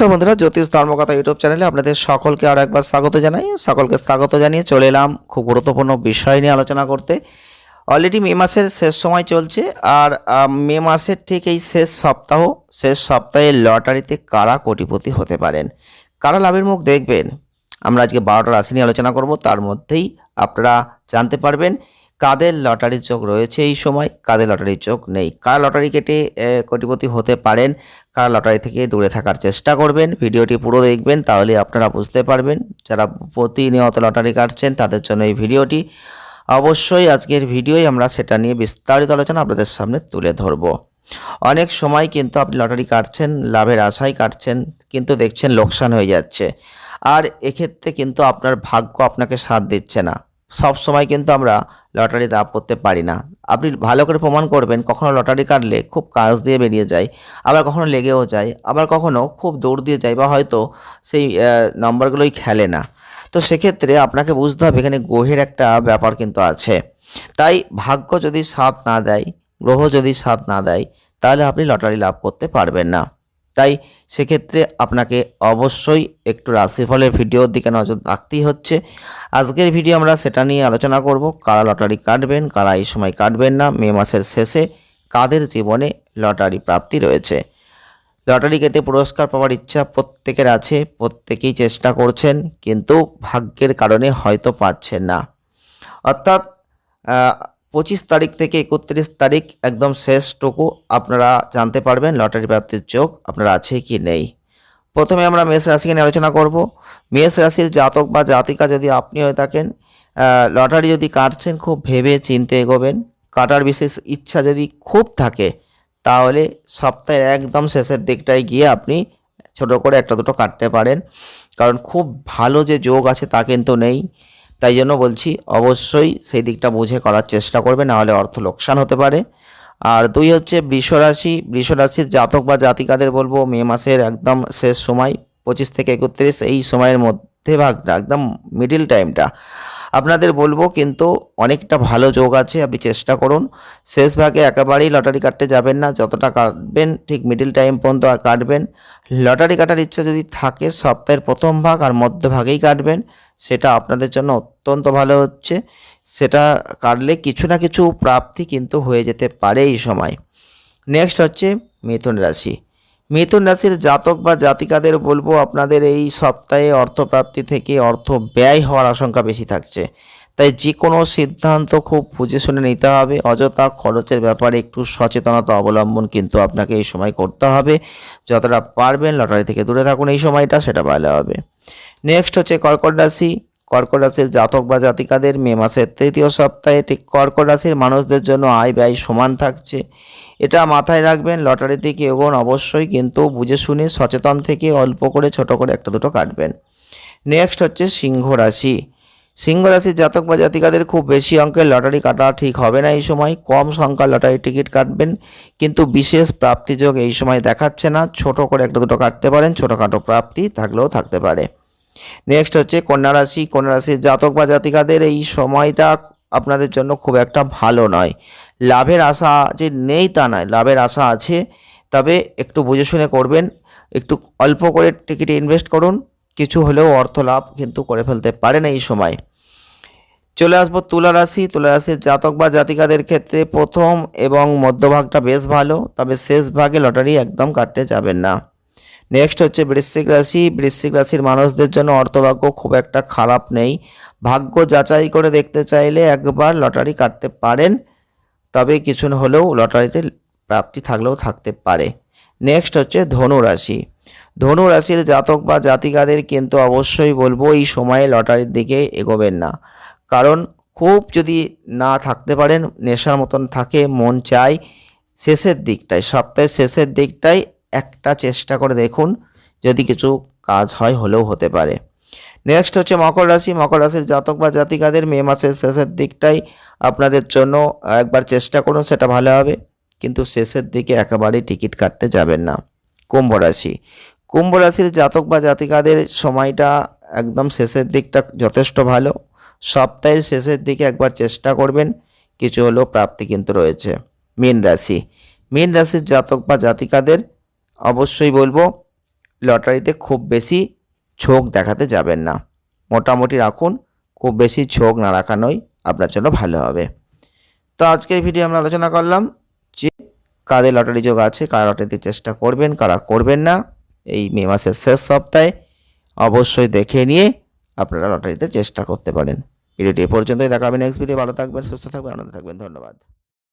নমস্কার বন্ধুরা, জ্যোতিষ ধর্মকথা ইউটিউব চ্যানেলে আপনাদের সকলকে আর একবার স্বাগত জানাই। সকলকে স্বাগত জানিয়ে চলে এলাম খুব গুরুত্বপূর্ণ বিষয় নিয়ে আলোচনা করতে। অলরেডি মে মাসের শেষ সময় চলছে, আর মে মাসের ঠিক এই শেষ সপ্তাহ, শেষ সপ্তাহে লটারিতে কারা কোটিপতি হতে পারেন? কারা লাভের মুখ দেখবেন? আমরা আজকে বারোটা রাশি নিয়ে আলোচনা করব, তার মধ্যেই আপনারা জানতে পারবেন। কাদের লটারির চোখ রয়েছে এই সময়? কাদের লটারির চোখ নেই? কারা লটারি কেটে কোটিপতি হতে পারেন? কারা লটারি থেকে দূরে থাকার চেষ্টা করবেন? ভিডিওটি পুরো দেখবেন, তাহলে আপনারা বুঝতে পারবেন। যারা প্রতিনিয়ত লটারি কাটছেন, তাদের জন্য এই ভিডিওটি অবশ্যই আজকের ভিডিওই আমরা সেটা নিয়ে বিস্তারিত আলোচনা আপনাদের সামনে তুলে ধরব। অনেক সময় কিন্তু আপনি লটারি কাটছেন, লাভের আশায় কাটছেন, কিন্তু দেখছেন লোকসান হয়ে যাচ্ছে। আর এক্ষেত্রে কিন্তু আপনার ভাগ্য আপনাকে সাথ দিচ্ছে না। সব সময় কিন্তু আমরা লটারি লাভ করতে পারি না। আপনি ভালো করে প্রমাণ করবেন কখনো লটারি কাটলে খুব কাজ দিয়ে বেরিয়ে যায়, আবার কখনো লেগেও যায়, আবার কখনো খুব দৌড় দিয়ে যায় বা হয়তো সেই নম্বরগুলোই খেলে না। তো সেক্ষেত্রে আপনাকে বুঝতে হবে এখানে গ্রহের একটা ব্যাপার কিন্তু আছে। তাই ভাগ্য যদি সাথ না দেয়, গ্রহ যদি সাথ না দেয়, তাহলে আপনি লটারি লাভ করতে পারবেন না। তাই সেক্ষেত্রে আপনাকে অবশ্যই একটু রাশিফলের ভিডিওর দিকে নজর রাখতেই হচ্ছে। আজকের ভিডিও আমরা সেটা নিয়ে আলোচনা করব, কারা লটারি কাটবেন, কারা এই সময় কাটবেন না, মে মাসের শেষে কাদের জীবনে লটারি প্রাপ্তি রয়েছে। লটারি কেটে পুরস্কার পাওয়ার ইচ্ছা প্রত্যেকের আছে, প্রত্যেকেই চেষ্টা করছেন, কিন্তু ভাগ্যের কারণে হয়তো পাচ্ছেন না। অর্থাৎ পঁচিশ তারিখ থেকে একত্রিশ তারিখ একদম শেষটুকু আপনারা জানতে পারবেন, লটারি প্রাপ্তির চোখ আপনার আছে কি নেই। প্রথমে আমরা মেষ রাশিকে নিয়ে আলোচনা করব। মেষ রাশির জাতক বা জাতিকা যদি আপনি হয়ে থাকেন লটারি যদি কাটছেন, খুব ভেবে চিনতে এগোবেন। কাটার বিশেষ ইচ্ছা যদি খুব থাকে, তাহলে সপ্তাহের একদম শেষের দিকটায় গিয়ে আপনি ছোট করে একটা দুটো কাটতে পারেন। কারণ খুব ভালো যে যোগ আছে তা কিন্তু নেই। তাই জন্য বলছি অবশ্যই সেই দিকটা বুঝে করার চেষ্টা করবে, নাহলে অর্থ লোকসান হতে পারে। আর দুই হচ্ছে বৃষরাশি, বৃষরাশির জাতক বা জাতিকাদের বলব, মে মাসের একদম শেষ সময়, পঁচিশ থেকে একত্রিশ, এই সময়ের মধ্যে ভাগটা একদম মিডিল টাইমটা আপনাদের বলব কিন্তু অনেকটা ভালো যোগ আছে, আপনি চেষ্টা করুন। শেষ ভাগে একেবারেই লটারি কাটতে যাবেন না, যতটা কাটবেন ঠিক মিডিল টাইম পর্যন্ত আর কাটবেন। লটারি কাটার ইচ্ছা যদি থাকে, সপ্তাহের প্রথম ভাগ আর মধ্যভাগেই কাটবেন। সেটা আপনাদের জন্য অত্যন্ত ভালো হচ্ছে। সেটা কাটলে কিছু না কিছু প্রাপ্তি কিন্তু হয়ে যেতে পারে এই সময়। নেক্সট হচ্ছে মিথুন রাশি। মিথুন রাশির জাতক বা জাতিকাদের বলব, আপনাদের এই সপ্তাহে অর্থপ্রাপ্তি থেকে অর্থ ব্যয় হওয়ার আশঙ্কা বেশি থাকছে। তাই যে কোনো সিদ্ধান্ত খুব বুঝে শুনে নিতে হবে। অযথা খরচের ব্যাপারে একটু সচেতনতা অবলম্বন কিন্তু আপনাকে এই সময় করতে হবে। যতটা পারবেন লটারি থেকে দূরে থাকুন, এই সময়টা সেটা ভালো হবে। নেক্সট হচ্ছে কর্কট রাশি। কর্কট রাশির জাতক বা জাতিকাদের মে মাসের তৃতীয় সপ্তাহে ঠিক কর্কট রাশির মানুষদের জন্য আয় ব্যয় সমান থাকছে। এটা মাথায় রাখবেন লটারি থেকে এগোন অবশ্যই কিন্তু বুঝে শুনে সচেতন থেকে অল্প করে ছোট করে একটা দুটো কাটবেন। নেক্সট হচ্ছে সিংহ রাশি। সিংহ রাশির জাতক বা জাতিকাদের খুব বেশি অঙ্কের লটারি কাটা ঠিক হবে না এই সময়। কম সংখ্যার লটারি টিকিট কাটবেন, কিন্তু বিশেষ প্রাপ্তিযোগ এই সময় দেখাচ্ছে না। ছোট করে একটা দুটো কাটতে পারেন, ছোটোখাটো প্রাপ্তি থাকলেও থাকতে পারে। নেক্সট হচ্ছে কন্যা রাশি। কন্যা রাশির জাতক বা জাতিকাদের এই সময়টা আপনাদের জন্য খুব একটা ভালো নয়। লাভের আশা যে নেই তা নয়, লাভের আশা আছে। তবে একটু বুঝে শুনে করবেন, একটু অল্প করে টিকিটে ইনভেস্ট করুন, কিছু হলেও অর্থ লাভ কিন্তু করে ফেলতে পারেন এই সময়। চলে আসব তুলা রাশি। জাতক বা জাতিকাদের ক্ষেত্রে প্রথম এবং মধ্যভাগটা বেশ ভালো, তবে শেষ ভাগে লটারি একদম কাটতে যাবেন না। নেক্সট হচ্ছে বৃশ্চিক রাশি। বৃশ্চিক রাশির মানুষদের জন্য অর্থভাগ্য খুব একটা খারাপ নেই। ভাগ্য যাচাই করে দেখতে চাইলে একবার লটারি কাটতে পারেন, তবে কিছু হলেও লটারিতে প্রাপ্তি থাকলেও থাকতে পারে। নেক্সট হচ্ছে ধনু রাশি। ধনু রাশির জাতক বা জাতিকাদের কিন্তু অবশ্যই বলব এই সময়ে লটারির দিকে এগোবেন না। কারণ খুব যদি না থাকতে পারেন, নেশার মতন থাকে, মন চায়, শেষের দিকটায়, সপ্তাহের শেষের দিকটায় একটা চেষ্টা করে দেখুন যদি কিছু কাজ হয় হলেও হতে পারে। নেক্সট হচ্ছে মকর রাশি। মকর রাশির জাতক বা জাতিকাদের মে মাসের শেষের দিকটাই আপনাদের জন্য একবার চেষ্টা করুন সেটা ভালো হবে। কিন্তু শেষের দিকে একেবারেই টিকিট কাটতে যাবেন না। কুম্ভ রাশি। কুম্ভ রাশির জাতক বা জাতিকাদের সময়টা একদম শেষের দিকটা যথেষ্ট ভালো। সপ্তাহের শেষের দিকে একবার চেষ্টা করবেন, কিছু হলেও প্রাপ্তি কিন্তু রয়েছে। মীন রাশি। মীন রাশির জাতক বা জাতিকাদের অবশ্যই বলব, লটারিতে খুব বেশি ঝোঁক দেখাতে যাবেন না। মোটামুটি রাখুন, খুব বেশি ঝোঁক না রাখানোই আপনার জন্য ভালো হবে। তো আজকের ভিডিও আমরা আলোচনা করলাম যে কাদের লটারি যোগ আছে, কারা লটারিতে চেষ্টা করবেন, কারা করবেন না। এই মে মাসের শেষ সপ্তাহে অবশ্যই দেখে নিয়ে আপনারা লটারিতে চেষ্টা করতে পারেন। ভিডিওটি এ পর্যন্তই দেখাবেন নেক্সট ভিডিও ভালো থাকবেন, সুস্থ থাকবেন, আনন্দ থাকবেন। ধন্যবাদ।